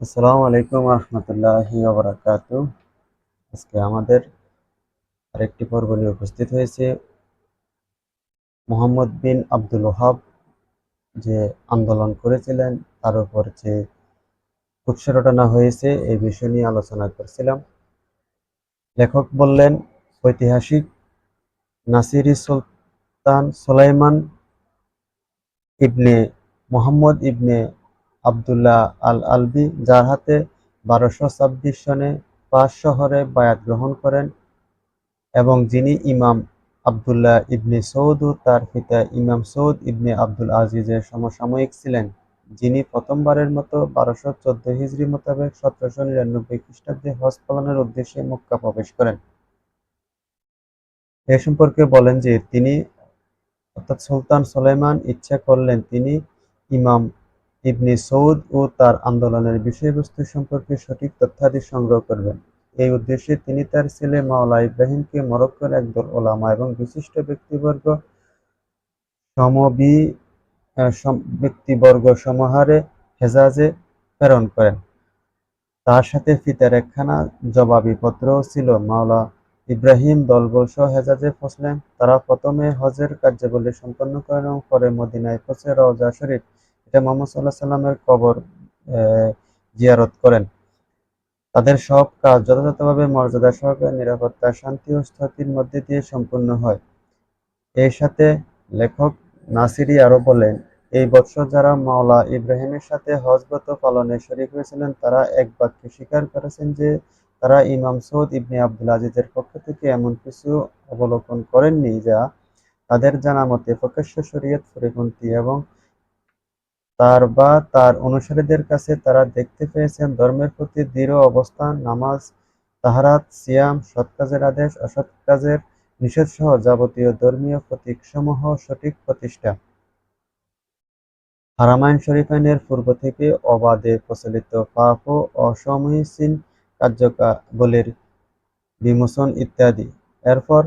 আসসালামু আলাইকুম রহমতুল্লাহি ওবরাকাত। আজকে আমাদের আরেকটি পর্ব নিয়ে উপস্থিত হয়েছে। মোহাম্মদ বিন আব্দুল ওহাব যে আন্দোলন করেছিলেন, তার উপর যে কুৎসা রটানো হয়েছে, এই বিষয় নিয়ে আলোচনা করছিলাম। লেখক বললেন, ঐতিহাসিক Nasiri Sultan Sulaiman ibn Muhammad ibn Abdullah al Alawi যার হাতে বারোশো ছাব্বিশ সনে পাঁচ শহরে বায়াত গ্রহণ করেন এবং যিনি ইমাম আবদুল্লাহ ইবনে সৌদ ও তার পিতা ইমাম সৌদ ইবনে আব্দুল আজিজের সমসাময়িক ছিলেন, যিনি প্রথমবারের মতো বারোশো চোদ্দ হিজড়ি মোতাবেক সতেরোশো নিরানব্বই খ্রিস্টাব্দে হজ পালনের উদ্দেশ্যে মক্কা প্রবেশ করেন। এ সম্পর্কে বলেন যে তিনি অর্থাৎ সুলতান সুলাইমান ইচ্ছা করলেন তিনি ইমাম ইবনে সৌদ ও তার আন্দোলনের বিষয়বস্তু সম্পর্কে সঠিক তথ্যাদি সংগ্রহ করবেন। এই উদ্দেশ্যে তিনি তার ছেলে মাওলা ইব্রাহিমকে মরক্কোর একদল ওলামা এবং বিশিষ্ট ব্যক্তিবর্গ সমবি ব্যক্তিবর্গ সমাহারে হেজাজে প্রেরণ করেন। তার সাথে ফিতার একখানা জবাবি পত্রও ছিল। মাওলা ইব্রাহিম দলবলসহ হেজাজে ফসলেন। তারা প্রথমে হজের কার্যাবলী সম্পন্ন করেন এবং পরে মদিনায় পৌঁছে রওজা শরীফ মোহাম্মদ সাল্লাহ সাল্লামের কবর জিয়ারত করেন। তাদের সব কাজ যথাযথভাবে মর্যাদা সহকারে নিরাপত্তা, শান্তি ও স্থিতির মধ্যে দিয়ে সম্পূর্ণ হয়। এর সাথে লেখক নাসিরি আরও বলেন, এই বৎসর যারা মাওলা ইব্রাহিমের সাথে হজব্রত পালনে শরিক হয়েছিলেন, তারা এক বাক্যে স্বীকার করেছেন যে তারা ইমাম সৌদ ইবনে আব্দুল আজিজের পক্ষ থেকে এমন কিছু অবলোকন করেননি যা তাদের জানা মতে প্রকাশ্য শরীয়ত পরিপন্থী এবং তার বা তার অনুসারীদের কাছে তারা দেখতে পেয়েছেন ধর্মের প্রতি দৃঢ় অবস্থান, নামাজ, তাহারাত, সিয়াম, সৎ কাজের আদেশ, অসৎ কাজের নিষেধ সহ যাবতীয় ধর্মীয় প্রতীকসমূহ সঠিক প্রতিষ্ঠা। হারামাইন শরীফাইনের পূর্ব থেকে অবাধে প্রচলিত পাপ ও অসমীচীন কার্যকাবলীর বিমোচন ইত্যাদি। এরপর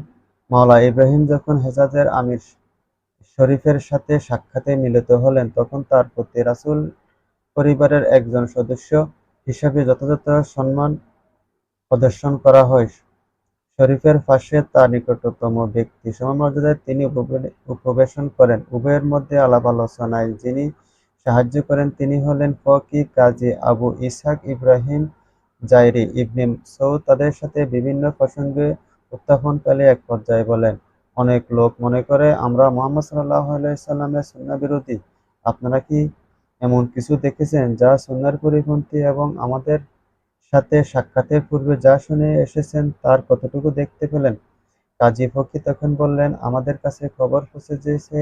মাওলা ইব্রাহিম যখন হেজাজের আমির শরীফের সাথে সাক্ষাতে মিলিত হলেন, তখন তার প্রতি রাসুল পরিবারের একজন সদস্য হিসাবে যথাযথ সম্মান প্রদর্শন করা হয়। শরীফের পাশে তার নিকটতম ব্যক্তি সমমর্যাদায় তিনি উপবেশন করেন। উভয়ের মধ্যে আলাপ আলোচনায় যিনি সাহায্য করেন, তিনি হলেন ফকি কাজী আবু ইসহাক ইব্রাহিম জাইরি ইবনে সৌ তাদের সাথে বিভিন্ন প্রসঙ্গে উত্থাপনকালে এক পর্যায়ে বলেন অনেক লোক মনে করে, আমরা মোহাম্মদ সাল্লাহ আলাইসাল্লামের সুন্না বিরোধী। আপনারা কি এমন কিছু দেখেছেন যা সুন্নার পরিপন্থী এবং আমাদের সাথে সাক্ষাতের পূর্বে যা শুনে এসেছেন তার কতটুকু দেখতে পেলেন? কাজী ফকি তখন বললেন, আমাদের কাছে খবর পৌঁছে যেছে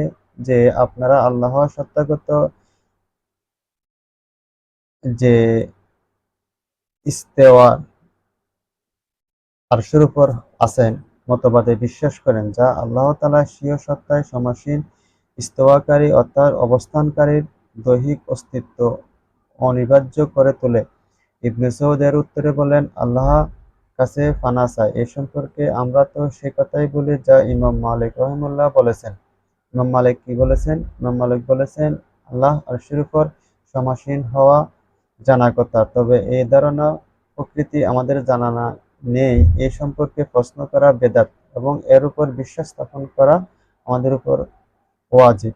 যে আপনারা আল্লাহ সত্যাগত যে ইস্তেওয়ার আরশের উপর আছেন। মতবাদে বিশ্বাস করেন, যা আল্লাহ তালা স্বীয় সত্তায় সমাসীন ইস্তোয়াকারী অর্থাৎ অবস্থানকারীর দৈহিক অস্তিত্ব অনিবার্য করে তোলে। ইবনে সৌদের উত্তরে বলেন, আল্লাহ কাছে ফানা চায় এ সম্পর্কে আমরা তো সে কথাই বলি যা ইমাম মালিক রহমুল্লাহ বলেছেন। ইমাম মালিক কি বলেছেন? ইমাম মালিক বলেছেন, আল্লাহ আরশের উপর সমাসীন হওয়া জানা কথা। তবে এই ধারণা প্রকৃতি আমাদের জানা না নেই, এ সম্পর্কে প্রশ্ন করা বেদাত এবং এর উপর বিশ্বাস স্থাপন করা আমাদের উপর ওয়াজিব।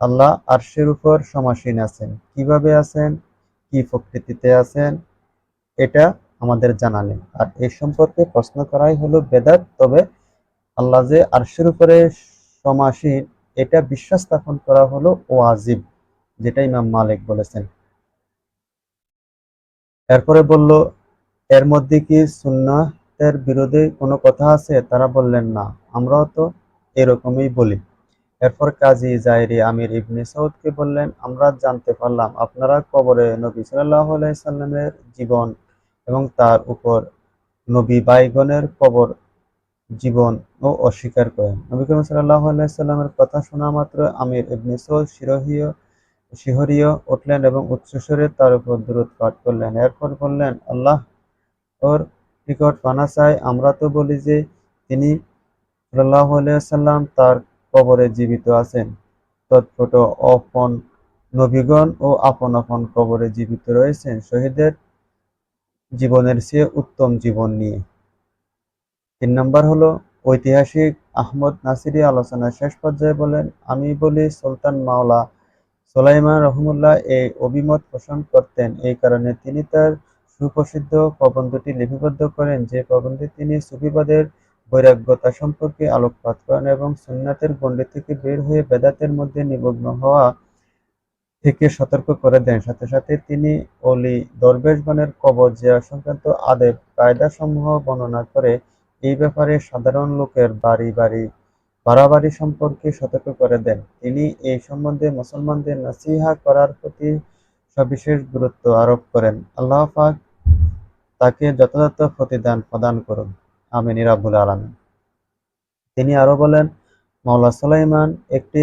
আল্লাহ আরশের উপর সমাসীন আছেন। কীভাবে আছেন? কি প্রকৃতিতে আছেন? এটা আমাদের জানা নেই। আর এই সম্পর্কে প্রশ্ন করাই হলো বেদাত, তবে আল্লাহ যে আরশের উপরে সমাসীন, এটা বিশ্বাস স্থাপন করা হলো ওয়াজিব, যেটা ইমাম মালিক বলেছেন। এরপরে বলল এর মধ্যে কি সুন্নাতের বিরোধে কোনো কথা আছে? তারা বললেন, না, আমরাও তো এরকমই বলি। এরপর কাজী জায়রি আমির ইবনে সৌদকে বললেন, আমরা জানতে পারলাম আপনারা কবরে নবী সাল্লাহ সাল্লামের জীবন এবং তার উপর নবী বাইগণের কবর জীবন ও অস্বীকার করেন। নবী করিম সাল্লাহ সাল্লামের কথা শোনা মাত্র আমির ইবনে সৌদ শিরোহীয়, শিহরীয় উঠলেন এবং উচ্চস্বরে তার উপর দূরত পাঠ করলেন। এরপর বললেন, আল্লাহ ওর নিকট পানা চাই। আমরা তো বলি যে তিনি সাল্লাহ সাল্লাম তার কবরে জীবিত আছেন। তৎপট অপন নবীগণ ও আপন আপন কবরে জীবিত রয়েছেন। শহীদের জীবনের চেয়ে উত্তম জীবন নিয়ে। তিন নম্বর হলো, ঐতিহাসিক আহমদ নাসিরি আলোচনার শেষ পর্যায়ে বলেন, আমি বলি সুলতান মাওলা সোলাইমান রহমুল্লাহ এই অভিমত পোষণ করতেন। এই কারণে তিনি তার সুপ্রসিদ্ধ প্রবন্ধটি লিপিবদ্ধ করেন যে প্রবন্ধে তিনি সুফিবাদের বৈরাগ্যতা সম্পর্কে আলোকপাত করেন এবং সুন্নাতের গণ্ডি থেকে বের হয়ে বেদাতের মধ্যে নিমগ্ন হওয়া থেকে সতর্ক করে দেন। সাথে সাথে তিনি অলি দরবেশগণের কবর জিয়া সংক্রান্ত আদেব কায়দাসমূহ বর্ণনা করে এই ব্যাপারে সাধারণ লোকের বাড়ি বাড়ি বাড়াবাড়ি সম্পর্কে সতর্ক করে দেন। তিনি এই সম্বন্ধে মুসলমানদের নাসিহা করার প্রতি সবিশেষ গুরুত্ব আরোপ করেন। আল্লাহ পাক তাকে যথাযথ প্রতিদান প্রদান করুন। আমিন রাব্বুল আলামিন। তিনি আরও বলেন, মাওলা সুলাইমান একটি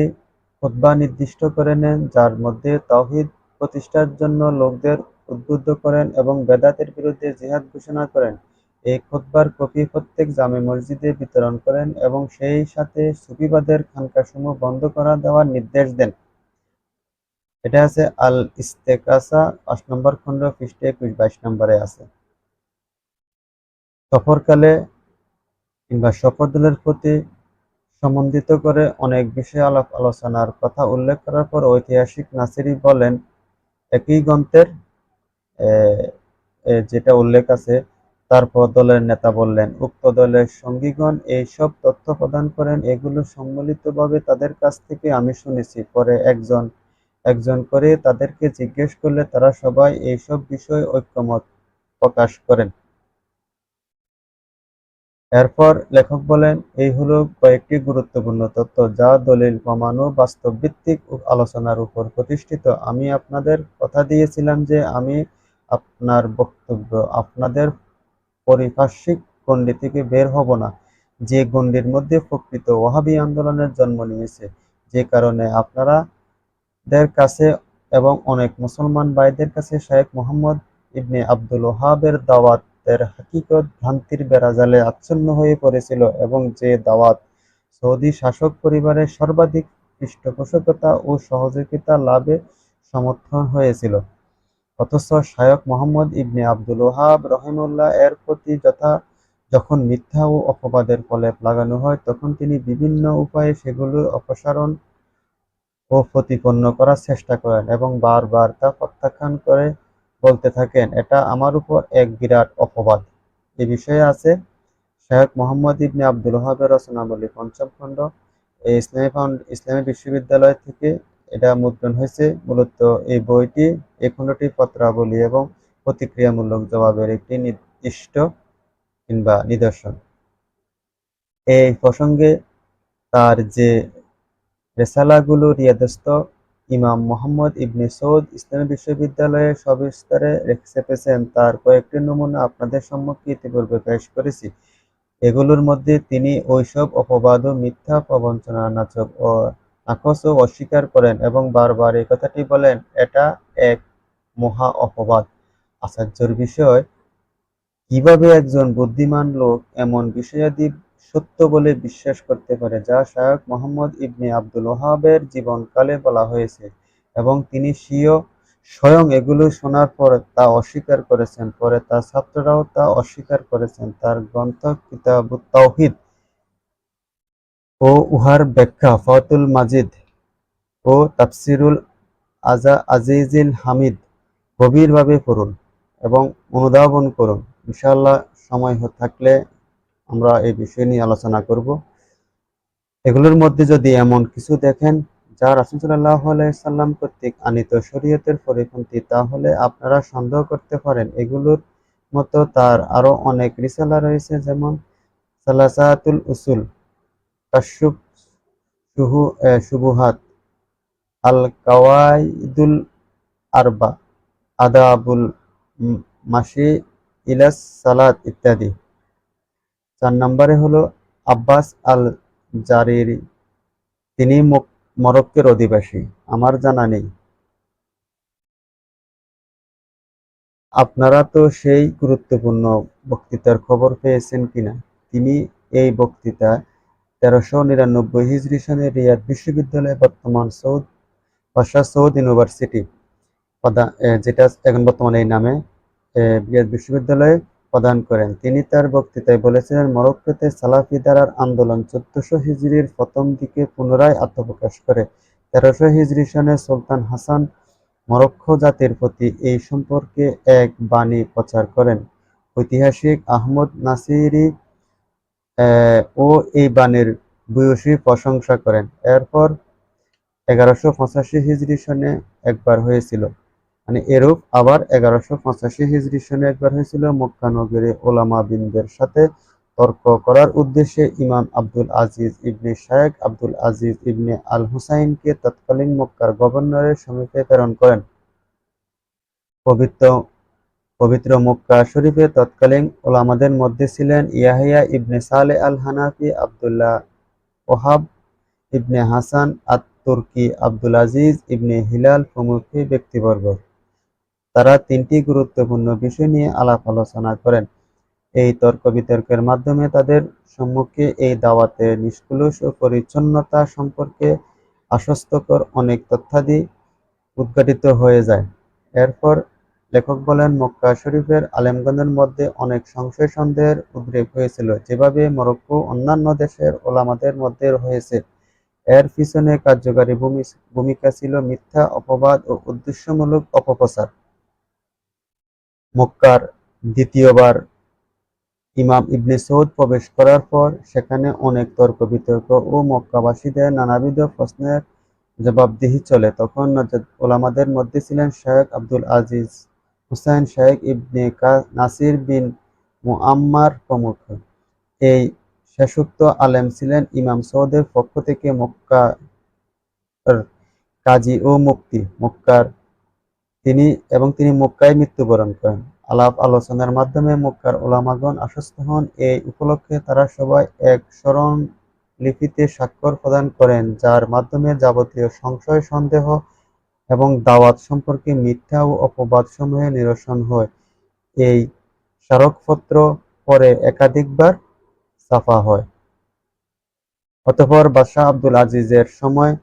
খুতবা নির্দিষ্ট করে নেন, যার মধ্যে তাওহীদ প্রতিষ্ঠার জন্য লোকদের উদ্বুদ্ধ করেন এবং বেদাতের বিরুদ্ধে জিহাদ ঘোষণা করেন। এই খুতবার কপি প্রত্যেক জামে মসজিদে বিতরণ করেন এবং সেই সাথে সুফিবাদের খানকাসমূহ বন্ধ করা দেওয়ার নির্দেশ দেন। এটা আছে আল ইস্তেকাসা আট নম্বর খণ্ড, পৃষ্ঠে একুশ বাইশ নম্বরে আছে। সফরকালে কিংবা শপথদলের প্রতি সম্বন্ধিত করে অনেক বিষয়ে আলাপ আলোচনার কথা উল্লেখ করার পর ঐতিহাসিক নাসিরি বলেন, একই গ্রন্থের যেটা উল্লেখ আছে, তারপর দলের নেতা বললেন, উক্ত দলের সঙ্গীগণ এই সব তথ্য প্রদান করেন, এগুলো সম্মিলিতভাবে তাদের কাছ থেকে আমি শুনেছি। পরে একজন একজন করে তাদেরকে জিজ্ঞেস করলে তারা সবাই এইসব বিষয়ে ঐক্যমত প্রকাশ করেন। এরপর লেখক বলেন, এই হলো কয়েকটি গুরুত্বপূর্ণ তথ্য যা দলিল, প্রমাণ ও বাস্তব ভিত্তিক আলোচনার উপর প্রতিষ্ঠিত। আমি আপনাদের কথা দিয়েছিলাম যে আমি আপনার বক্তব্য, আপনাদের পরিপার্শ্বিক গণ্ডি থেকে বের হব না। যে গণ্ডির মধ্যে প্রকৃত ওয়াহাবি আন্দোলনের জন্ম নিয়েছে, যে কারণে আপনারা দের কাছে এবং অনেক মুসলমান ভাইদের কাছে শায়েখ মোহাম্মদ ইবনে আব্দুল ওহাবের দাওয়াতের হাকিকত ভ্রান্তির বেড়াজালে আচ্ছন্ন হয়ে পড়েছিল এবং যে দাওয়াত সৌদি শাসক পরিবারের সর্বাধিক পৃষ্ঠপোষকতা ও সহযোগিতা লাভে সমর্থন হয়েছিল। অথচ শায়ক মোহাম্মদ ইবনে আব্দুল ওহাব রহিমুল্লাহ এর প্রতি যথা যখন মিথ্যা ও অপবাদের প্রলেপ লাগানো হয়, তখন তিনি বিভিন্ন উপায়ে সেগুলোর অপসারণ ও প্রতিপন্ন করার চেষ্টা করেন এবং বারবার তা প্রত্যাখ্যান করে বলতে থাকেন, এটা আমার উপর এক বিরাট অপবাদ। এ বিষয়ে আছে, শেখ মোহাম্মদ ইবনে আব্দুল ওহাবের রচনাবলী পঞ্চম খণ্ড। ইসলামী ফাউন্ড, ইসলামী বিশ্ববিদ্যালয় থেকে এটা মুদ্রণ হয়েছে। মূলত এই বইটি এই খণ্ডটি পত্রাবলী এবং প্রতিক্রিয়ামূলক জবাবের একটি নির্দিষ্ট কিংবা নিদর্শন। এই প্রসঙ্গে তার যে রেসালাগুলো রিয়াদস্থ ইমাম মোহাম্মদ ইবনে সৌদ ইসলামী বিশ্ববিদ্যালয়ে সবিস্তারে চেপেছেন তার কয়েকটি নমুনা আপনাদের সম্মুখে ইতিপূর্বে পেশ করেছি। এগুলোর মধ্যে তিনি ওইসব অপবাদ ও মিথ্যা প্রবঞ্চনা, নাচক ও নাকচও অস্বীকার করেন এবং বারবার এই কথাটি বলেন, এটা এক মহা অপবাদ। আশ্চর্যের বিষয়, কীভাবে একজন বুদ্ধিমান লোক এমন বিষয়াদি সত্য বলে বিশ্বাস করতে পারে, যা শায়ক মোহাম্মদ ইবনে আব্দুল ওহাবের জীবনকালে বলা হয়েছে। এবং তিনি স্বীয় স্বয়ং এগুলো শোনার পর তা অস্বীকার করেছেন। পরে তার ছাত্ররাও তা অস্বীকার করেছেন। তার গ্রন্থ কিতাবুত তাওহিদ ও উহার ব্যাখ্যা ফাতুল মাজিদ ও তাফসিরুল আজা আজিজিল হামিদ গভীরভাবে পড়ুন এবং অনুধাবন করুন। ইনশাআল্লাহ সময় থাকলে আমরা এই বিষয় নিয়ে আলোচনা করব। এগুলোর মধ্যে যদি এমন কিছু দেখেন যা রাসুলসাল্লাহ সাল্লাম কর্তৃক আনিত শরীয়তের পরিপন্থী, তাহলে আপনারা সন্দেহ করতে পারেন এগুলোর মতো তার আরও অনেক রিসালা রয়েছে, যেমন সালাসাতুল উসুল কাশ্যুপ সুহু সুবুহাত আল কাওয়াইদুল আরবা, আদাবুল মাসি ইলাস সালাত ইত্যাদি। চার নম্বরে হলো আব্বাস আল জারিরি তিনি মরক্কের অধিবাসী। আমার জানা নেই। আপনারা তো সেই গুরুত্বপূর্ণ বক্তৃতার খবর পেয়েছেন কিনা? তিনি এই বক্তৃতা তেরোশো নিরানব্বই হিজরি সনে রিয়াদ বিশ্ববিদ্যালয়ে বর্তমান সৌদ বাদশাহ সৌদ ইউনিভার্সিটি যেটা এখন বর্তমানে এই নামে রিয়াদ বিশ্ববিদ্যালয়ে প্রদান করেন। তিনি তার বক্তৃতায় বলেছিলেন, মরক্কোতে সালাফি ধারার আন্দোলন চোদ্দশো হিজরির প্রথম দিকে পুনরায় আত্মপ্রকাশ করে। তেরোশো হিজরি সনে সুলতান হাসান মরক্কো জাতির প্রতি এই সম্পর্কে এক বাণী প্রচার করেন। ঐতিহাসিক আহমদ নাসিরি ও এই বাণীর ভূয়সী প্রশংসা করেন। এরপর এগারোশো পঁচাশি হিজরি সনে একবার হয়েছিল। মানে এরূপ আবার এগারোশো পঁচাশি হিজরি সনে একবার হয়েছিল। মক্কা নগরে ওলামা বিনদের সাথে তর্ক করার উদ্দেশ্যে ইমাম আব্দুল আজিজ ইবনে শায়েখ আব্দুল আজিজ ইবনে আল হুসাইনকে তৎকালীন মক্কার গভর্নরের সমীপে প্রেরণ করেন। পবিত্র পবিত্র মক্কা শরীফে তৎকালীন ওলামাদের মধ্যে ছিলেন ইয়াহিয়া ইবনে সালে আল হানাফি আব্দুল্লাহ ওহাব ইবনে Hasan at Turki Abdul Aziz ibn Hilal প্রমুখ ব্যক্তিবর্গ। তারা তিনটি গুরুত্বপূর্ণ বিষয় নিয়ে আলাপ আলোচনা করেন। এই তর্ক বিতর্কের মাধ্যমে তাদের সম্মুখে এই দাওয়াতের নিষ্কুলস ও পরিচ্ছন্নতা সম্পর্কে আশ্বস্তকর অনেক তথ্যাদি উদ্ঘাটিত হয়ে যায়। এরপর লেখক বলেন, মক্কা শরীফের আলেমগণের মধ্যে অনেক সংশয় সন্দেহের উদ্রেক হয়েছিল, যেভাবে মরক্কো অন্যান্য দেশের ওলামাদের মধ্যে হয়েছে এর পিছনে কার্যকারী ভূমি- ভূমিকা ছিল মিথ্যা, অপবাদ ও উদ্দেশ্যমূলক অপপ্রচার। মক্কার দ্বিতীয়বার ইমাম ইবনে সৌদ প্রবেশ করার পর সেখানে অনেক তর্ক বিতর্ক ও মক্কাবাসীদের নানাবিধ প্রশ্নের জবাবদিহি চলে। তখন নজদ ওলামাদের মধ্যে ছিলেন Sheikh Abdul Aziz Hussain Sheikh Ibn Nasir bin Muammar প্রমুখ। এই শেষোক্ত আলেম ছিলেন ইমাম সৌদের পক্ষ থেকে মক্কার কাজী ও মুক্তি মক্কার তিনি এবং তিনি মক্কায় মৃত্যুবরণ করেন। আলাপ আলোচনার মাধ্যমে মক্কার ওলামাগণ আশ্বস্ত হন, এই উপলক্ষে তারা সবাই এক স্মরণ লিপিতে স্বাক্ষর প্রদান করেন, যার মাধ্যমে যাবতীয় সংশয়, সন্দেহ এবং দাওয়াত সম্পর্কে মিথ্যা ও অপবাদ সমূহে নিরসন হয়। এই স্মারকপত্র পরে একাধিকবার ছাপা হয়। অতঃপর বাদশাহ আব্দুল আজিজের সময়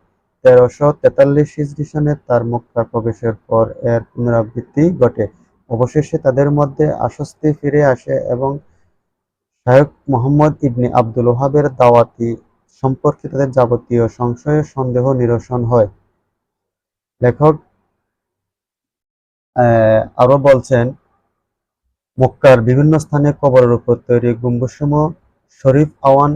তেরোশো তেতাল্লিশ সনে তার মক্কা প্রবেশের পর এর পুনরাবৃত্তি ঘটে। অবশেষে তাদের মধ্যে আশ্বস্তি ফিরে আসে এবং শায়খ মোহাম্মদ ইবনে ওহাবের দাওয়াতি সম্পর্কে তাদের যাবতীয় সংশয়, সন্দেহ, নিরসন হয়। লেখক আরও বলছেন, মক্কার বিভিন্ন স্থানে কবরের উপর তৈরি গম্বুজসমূহ শরীফ আওয়ান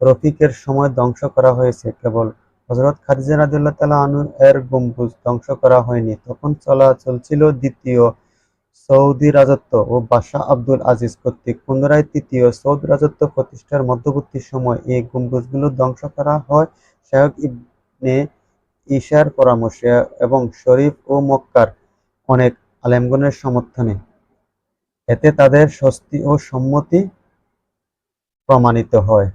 রফিকের সময় ধ্বংস করা হয়েছে। কেবল হযরত খাদিজা রাদিয়াল্লাহু তাআলা আনহু এর গম্বুজ ধ্বংস করা হয়নি। তখন চলা চলছিল দ্বিতীয় সৌদি রাজত্ব ও বাদশাহ আব্দুল আজিজ কর্তৃক। পুনরায় তৃতীয় সৌদি রাজত্ব প্রতিষ্ঠার মধ্যবর্তী সময় এই গম্বুজগুলো ধ্বংস করা হয়। শায়খ ইবনে ঈশার পরামর্শে এবং শরীফ ও মক্কার অনেক আলেমগণের সমর্থনে। এতে তাদের স্বস্তি ও সম্মতি প্রমাণিত হয়।